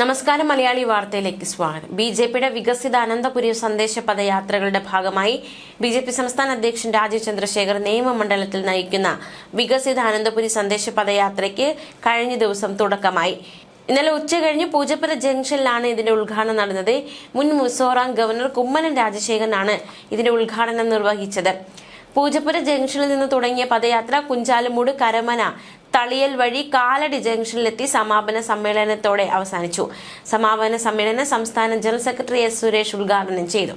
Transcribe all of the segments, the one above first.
നമസ്കാരം മലയാളി വാർത്തയിലേക്ക് സ്വാഗതം. ബി ജെ പിയുടെ വികസിത അനന്തപുരി സന്ദേശ പദയാത്രകളുടെ ഭാഗമായി ബി ജെ പി സംസ്ഥാന അധ്യക്ഷൻ രാജീവ് ചന്ദ്രശേഖർ നിയമമണ്ഡലത്തിൽ നയിക്കുന്ന വികസിത അനന്തപുരി സന്ദേശ പദയാത്രയ്ക്ക് കഴിഞ്ഞ ദിവസം തുടക്കമായി. ഇന്നലെ ഉച്ച കഴിഞ്ഞ് പൂജപ്പുര ജംഗ്ഷനിലാണ് ഇതിന്റെ ഉദ്ഘാടനം നടന്നത്. മുൻ മിസോറാം ഗവർണർ കുമ്മനം രാജശേഖരനാണ് ഇതിന്റെ ഉദ്ഘാടനം നിർവഹിച്ചത്. പൂജപ്പുര ജംഗ്ഷനിൽ നിന്ന് തുടങ്ങിയ പദയാത്ര കുഞ്ചാലുമൂട് കരമന തളിയൽ വഴി കാലടി ജംഗ്ഷനിലെത്തി സമാപന സമ്മേളനത്തോടെ അവസാനിച്ചു. സമാപന സമ്മേളനം സംസ്ഥാന ജനറൽ സെക്രട്ടറി എസ് സുരേഷ് ഉദ്ഘാടനം ചെയ്തു.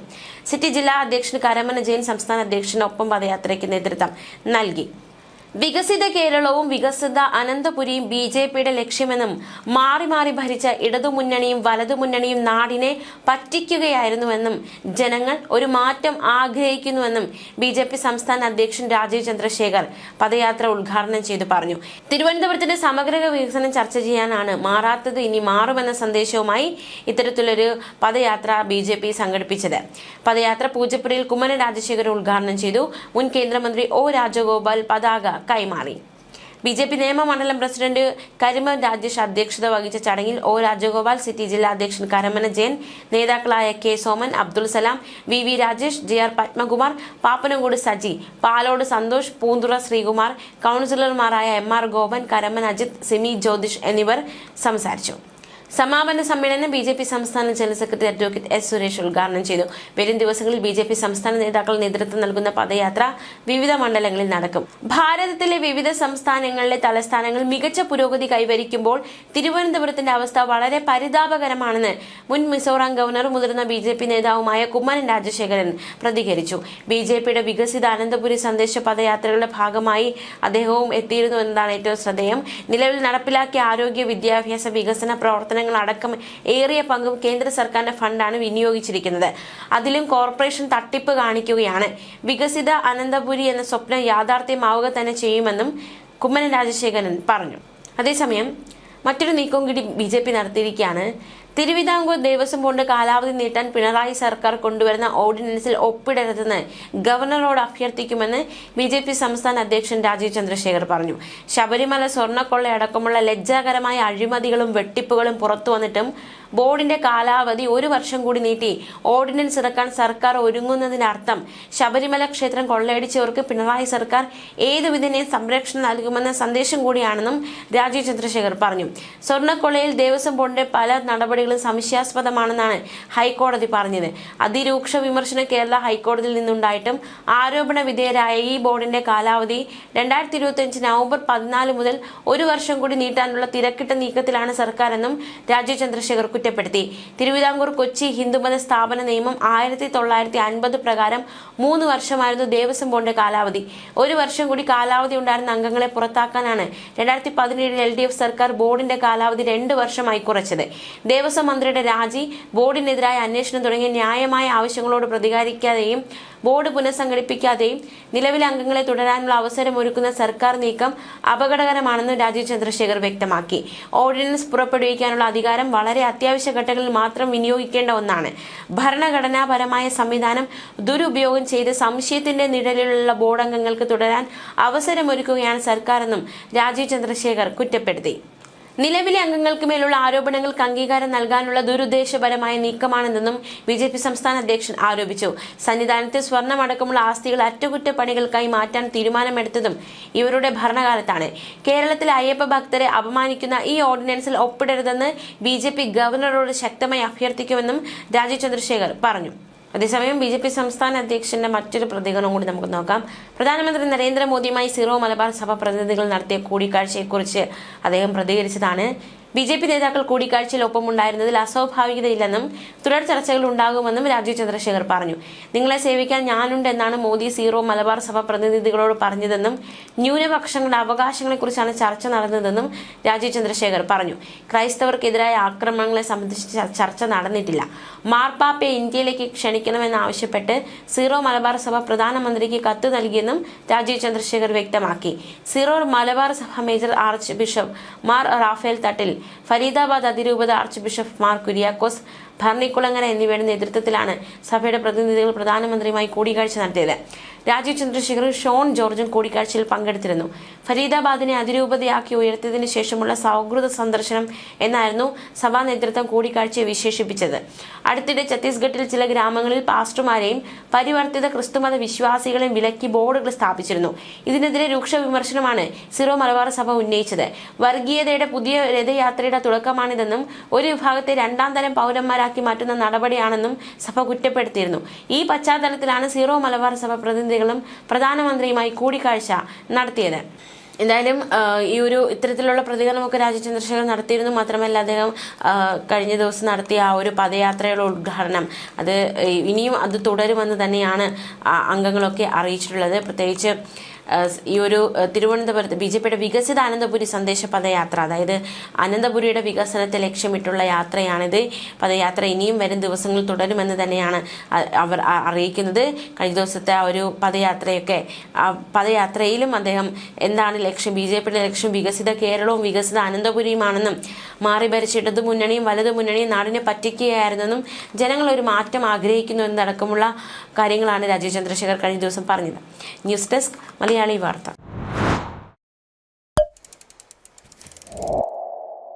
സിറ്റി ജില്ലാ അധ്യക്ഷൻ കരമന ജെയിൻ സംസ്ഥാന അധ്യക്ഷനൊപ്പം പദയാത്രയ്ക്ക് നേതൃത്വം നൽകി. വികസിത കേരളവും വികസിത അനന്തപുരിയും ബി ജെ പിയുടെ ലക്ഷ്യമെന്നും മാറി മാറി ഭരിച്ച ഇടതുമുന്നണിയും വലതുമുന്നണിയും നാടിനെ പറ്റിക്കുകയായിരുന്നുവെന്നും ജനങ്ങൾ ഒരു മാറ്റം ആഗ്രഹിക്കുന്നുവെന്നും ബി ജെ പി സംസ്ഥാന അധ്യക്ഷൻ രാജീവ് ചന്ദ്രശേഖർ പദയാത്ര ഉദ്ഘാടനം ചെയ്തു പറഞ്ഞു. തിരുവനന്തപുരത്തിന്റെ സമഗ്ര വികസനം ചർച്ച ചെയ്യാനാണ് മാറാത്തത് ഇനി മാറുമെന്ന സന്ദേശവുമായി ഇത്തരത്തിലൊരു പദയാത്ര ബി ജെ പി സംഘടിപ്പിച്ചത്. പദയാത്ര പൂജപ്പുരയിൽ കുമ്മനം രാജശേഖരൻ ഉദ്ഘാടനം ചെയ്തു. മുൻ കേന്ദ്രമന്ത്രി ഒ രാജഗോപാൽ പതാക കൈമാറി. ബി ജെ പി നിയമമണ്ഡലം പ്രസിഡന്റ് കരിമ രാജേഷ് അധ്യക്ഷത വഹിച്ച ചടങ്ങിൽ ഒ രാജഗോപാൽ സിറ്റി ജില്ലാ അധ്യക്ഷൻ കരമന ജയൻ നേതാക്കളായ K Soman Abdul Salam V V Rajesh J R Padmakumar Pappanamcode Saji Palode Santhosh Poonthura Sreekumar കൗൺസിലർമാരായ എം ആർ ഗോപൻ കരമൻ അജിത് സിമി ജ്യോതിഷ് എന്നിവർ സംസാരിച്ചു. സമാപന സമ്മേളനം ബി ജെ പി സംസ്ഥാന general secretary advocate S Suresh ഉദ്ഘാടനം ചെയ്തു. വരും ദിവസങ്ങളിൽ ബി ജെ പി സംസ്ഥാന നേതാക്കൾ നേതൃത്വം നൽകുന്ന പദയാത്ര വിവിധ മണ്ഡലങ്ങളിൽ നടക്കും. ഭാരതത്തിലെ വിവിധ സംസ്ഥാനങ്ങളിലെ തലസ്ഥാനങ്ങൾ മികച്ച പുരോഗതി കൈവരിക്കുമ്പോൾ തിരുവനന്തപുരത്തിന്റെ അവസ്ഥ വളരെ പരിതാപകരമാണെന്ന് മുൻ മിസോറാം ഗവർണറും മുതിർന്ന ബി ജെ പി നേതാവുമായ കുമ്മനം രാജശേഖരൻ പ്രതികരിച്ചു. ബി ജെ പിയുടെ വികസിത അനന്തപുരി സന്ദേശ പദയാത്രകളുടെ ഭാഗമായി അദ്ദേഹവും എത്തിയിരുന്നു എന്നതാണ് ഏറ്റവും ശ്രദ്ധേയം. നിലവിൽ നടപ്പിലാക്കിയ ആരോഗ്യ വിദ്യാഭ്യാസ വികസന പ്രവർത്തനങ്ങൾ അടക്കം ഏറിയ പങ്കും കേന്ദ്ര സർക്കാരിന്റെ ഫണ്ടാണ് വിനിയോഗിച്ചിരിക്കുന്നത്. അതിലും കോർപ്പറേഷൻ തട്ടിപ്പ് കാണിക്കുകയാണ്. വികസിത അനന്തപുരി എന്ന സ്വപ്നം യാഥാർത്ഥ്യമാവുക തന്നെ ചെയ്യുമെന്നും കുമ്മനം രാജശേഖരൻ പറഞ്ഞു. അതേസമയം മറ്റൊരു നീക്കവും കൂടി ബി ജെ പി നടത്തിയിരിക്കുകയാണ്. തിരുവിതാംകൂർ ദേവസ്വം ബോർഡ് കാലാവധി നീട്ടാൻ പിണറായി സർക്കാർ കൊണ്ടുവരുന്ന ഓർഡിനൻസിൽ ഒപ്പിടരുതെന്ന് ഗവർണറോട് അഭ്യർത്ഥിക്കുമെന്ന് ബി ജെ പി സംസ്ഥാന അധ്യക്ഷൻ രാജീവ് ചന്ദ്രശേഖർ പറഞ്ഞു. ശബരിമല സ്വർണക്കൊള്ളയടക്കമുള്ള ലജ്ജാകരമായ അഴിമതികളും വെട്ടിപ്പുകളും പുറത്തു വന്നിട്ടും ബോർഡിന്റെ കാലാവധി ഒരു വർഷം കൂടി നീട്ടി. ഓർഡിനൻസ് ഇറക്കാൻ സർക്കാർ ഒരുങ്ങുന്നതിനർത്ഥം ശബരിമല ക്ഷേത്രം കൊള്ളയടിച്ചവർക്ക് പിണറായി സർക്കാർ ഏതുവിധനെയും സംരക്ഷണം നൽകുമെന്ന സന്ദേശം കൂടിയാണെന്നും രാജീവ് ചന്ദ്രശേഖർ പറഞ്ഞു. സ്വർണക്കൊള്ളയിൽ ദേവസ്വം ബോർഡിന്റെ പല നടപടികളും സംശയാസ്പദമാണെന്നാണ് ഹൈക്കോടതി പറഞ്ഞത്. അതിരൂക്ഷ വിമർശനം കേരള ഹൈക്കോടതിയിൽ നിന്നുണ്ടായിട്ടും ആരോപണ വിധേയരായ ഈ ബോർഡിന്റെ കാലാവധി രണ്ടായിരത്തി ഇരുപത്തി അഞ്ച് നവംബർ പതിനാല് മുതൽ ഒരു വർഷം കൂടി നീട്ടാനുള്ള തിരക്കിട്ട നീക്കത്തിലാണ് സർക്കാരെന്നും രാജീവ് ചന്ദ്രശേഖർ കുറ്റപ്പെടുത്തി. തിരുവിതാംകൂർ കൊച്ചി ഹിന്ദുമത സ്ഥാപന നിയമം ആയിരത്തി തൊള്ളായിരത്തി അൻപത് പ്രകാരം മൂന്ന് വർഷമായിരുന്നു ദേവസ്വം ബോർഡിന്റെ കാലാവധി. ഒരു വർഷം കൂടി കാലാവധി ഉണ്ടായിരുന്ന അംഗങ്ങളെ പുറത്താക്കാനാണ് രണ്ടായിരത്തി പതിനേഴിൽ എൽ ഡി എഫ് സർക്കാർ ബോർഡിന്റെ കാലാവധി രണ്ട് വർഷമായി കുറച്ചത്. ദേവസ്വം മന്ത്രിയുടെ രാജി ബോർഡിനെതിരായ അന്വേഷണം തുടങ്ങിയ ന്യായമായ ആവശ്യങ്ങളോട് പ്രതികരിക്കാതെയും ബോർഡ് പുനഃസംഘടിപ്പിക്കാതെയും നിലവിലെ അംഗങ്ങളെ തുടരാനുള്ള അവസരം ഒരുക്കുന്ന സർക്കാർ നീക്കം അപകടകരമാണെന്ന് രാജീവ് ചന്ദ്രശേഖർ വ്യക്തമാക്കി. ഓർഡിനൻസ് പുറപ്പെടുവിക്കാനുള്ള അധികാരം വളരെ അത്യാവശ്യ ഘട്ടങ്ങളിൽ മാത്രം വിനിയോഗിക്കേണ്ട ഒന്നാണ്. ഭരണഘടനാപരമായ സംവിധാനം ദുരുപയോഗം ചെയ്ത് സംശയത്തിന്റെ നിഴലിലുള്ള ബോർഡ് അംഗങ്ങൾക്ക് തുടരാൻ അവസരമൊരുക്കുകയാണ് സർക്കാരെന്നും രാജീവ് ചന്ദ്രശേഖർ കുറ്റപ്പെടുത്തി. നിലവിലെ അംഗങ്ങൾക്ക് മേലുള്ള ആരോപണങ്ങൾക്ക് അംഗീകാരം നൽകാനുള്ള ദുരുദ്ദേശപരമായ നീക്കമാണെന്നും ബി ജെ പി സംസ്ഥാന അധ്യക്ഷൻ ആരോപിച്ചു. സന്നിധാനത്തെ സ്വർണമടക്കമുള്ള ആസ്തികൾ അറ്റകുറ്റപ്പണികൾക്കായി മാറ്റാൻ തീരുമാനമെടുത്തതും ഇവരുടെ ഭരണകാലത്താണ്. കേരളത്തിലെ അയ്യപ്പ ഭക്തരെ അപമാനിക്കുന്ന ഈ ഓർഡിനൻസിൽ ഒപ്പിടരുതെന്ന് ബി ഗവർണറോട് ശക്തമായി അഭ്യർത്ഥിക്കുമെന്നും രാജീവ് ചന്ദ്രശേഖർ പറഞ്ഞു. അതേസമയം ബി ജെ പി സംസ്ഥാന അധ്യക്ഷന്റെ മറ്റൊരു പ്രതികരണം കൂടി നമുക്ക് നോക്കാം. പ്രധാനമന്ത്രി നരേന്ദ്രമോദിയുമായി സിറോ മലബാർ സഭ പ്രതിനിധികൾ നടത്തിയ കൂടിക്കാഴ്ചയെക്കുറിച്ച് അദ്ദേഹം പ്രതികരിച്ചതാണ്. ബി ജെ പി നേതാക്കൾ കൂടിക്കാഴ്ചയിൽ ഒപ്പമുണ്ടായിരുന്നതിൽ അസ്വാഭാവികതയില്ലെന്നും തുടർ ചർച്ചകൾ ഉണ്ടാകുമെന്നും രാജീവ് ചന്ദ്രശേഖർ പറഞ്ഞു. നിങ്ങളെ സേവിക്കാൻ ഞാനുണ്ട് എന്നാണ് മോദി സീറോ മലബാർ സഭ പ്രതിനിധികളോട് പറഞ്ഞതെന്നും ന്യൂനപക്ഷങ്ങളുടെ അവകാശങ്ങളെക്കുറിച്ചാണ് ചർച്ച നടന്നതെന്നും രാജീവ് ചന്ദ്രശേഖർ പറഞ്ഞു. ക്രൈസ്തവർക്കെതിരായ ആക്രമണങ്ങളെ സംബന്ധിച്ച് ചർച്ച നടന്നിട്ടില്ല. മാർപ്പാപ്പയെ ഇന്ത്യയിലേക്ക് ക്ഷണിക്കണമെന്നാവശ്യപ്പെട്ട് സീറോ മലബാർ സഭ പ്രധാനമന്ത്രിക്ക് കത്ത് നൽകിയെന്നും രാജീവ് ചന്ദ്രശേഖർ വ്യക്തമാക്കി. സീറോ മലബാർ സഭ major archbishop Mar Raphael Thattil Faridabad അതിരൂപത ആർച്ച് ബിഷപ്പ് മാർ കുര്യാക്കോസ് ഭരണിക്കുളങ്ങര എന്നിവയുടെ നേതൃത്വത്തിലാണ് സഭയുടെ പ്രതിനിധികൾ പ്രധാനമന്ത്രിയുമായി കൂടിക്കാഴ്ച നടത്തിയത്. രാജീവ് ചന്ദ്രശേഖറും ഷോൺ ജോർജും കൂടിക്കാഴ്ചയിൽ പങ്കെടുത്തിരുന്നു. ഫരീദാബാദിനെ അതിരൂപതയാക്കി ഉയർത്തിയതിനു ശേഷമുള്ള സൗഹൃദ സന്ദർശനം എന്നായിരുന്നു സഭാ നേതൃത്വം കൂടിക്കാഴ്ചയെ വിശേഷിപ്പിച്ചത്. അടുത്തിടെ ഛത്തീസ്ഗഡിൽ ചില ഗ്രാമങ്ങളിൽ പാസ്റ്റർമാരെയും പരിവർത്തിത ക്രിസ്തുമത വിശ്വാസികളെയും വിലക്കി ബോർഡുകൾ സ്ഥാപിച്ചിരുന്നു. ഇതിനെതിരെ രൂക്ഷ വിമർശനമാണ് സിറോ മലബാർ സഭ ഉന്നയിച്ചത്. വർഗീയതയുടെ പുതിയ രഥയാത്രയുടെ തുടക്കമാണിതെന്നും ഒരു വിഭാഗത്തെ രണ്ടാം തരം പൗരന്മാരാക്കി മാറ്റുന്ന നടപടിയാണെന്നും സഭ കുറ്റപ്പെടുത്തിയിരുന്നു. ഈ പശ്ചാത്തലത്തിലാണ് സീറോ മലബാർ സഭ പ്രതിനിധികളും പ്രധാനമന്ത്രിയുമായി കൂടിക്കാഴ്ച നടത്തിയത്. എന്തായാലും ഈ ഒരു ഇത്തരത്തിലുള്ള പ്രതികരണമൊക്കെ രാജ്യ ചന്ദ്രശേഖരൻ നടത്തിയിരുന്നു. മാത്രമല്ല അദ്ദേഹം കഴിഞ്ഞ ദിവസം നടത്തിയ ആ ഒരു പദയാത്രയുടെ ഉദ്ഘാടനം. അത് ഇനിയും അത് തുടരുമെന്ന് തന്നെയാണ് അംഗങ്ങളൊക്കെ അറിയിച്ചിട്ടുള്ളത്. പ്രത്യേകിച്ച് ഈ ഒരു തിരുവനന്തപുരത്ത് ബി ജെ പിയുടെ വികസിത അനന്തപുരി സന്ദേശ പദയാത്ര അതായത് അനന്തപുരിയുടെ വികസനത്തെ ലക്ഷ്യമിട്ടുള്ള യാത്രയാണിത്. പദയാത്ര ഇനിയും വരും ദിവസങ്ങൾ തുടരുമെന്ന് തന്നെയാണ് അവർ അറിയിക്കുന്നത്. കഴിഞ്ഞ ദിവസത്തെ ആ ഒരു പദയാത്രയൊക്കെ പദയാത്രയിലും അദ്ദേഹം എന്താണ് ലക്ഷ്യം? ബി ജെ പിയുടെ ലക്ഷ്യം വികസിത കേരളവും വികസിത അനന്തപുരിയുമാണെന്നും മാറി ഭരിച്ച ഇടതു മുന്നണിയും വലതു മുന്നണിയും നാടിനെ പറ്റിക്കുകയായിരുന്നെന്നും ജനങ്ങൾ ഒരു മാറ്റം ആഗ്രഹിക്കുന്നു എന്നതടക്കമുള്ള കാര്യങ്ങളാണ് രാജീവ് ചന്ദ്രശേഖർ കഴിഞ്ഞ ദിവസം പറഞ്ഞത്. ന്യൂസ് ഡെസ്ക് മലയാളി വാർത്ത.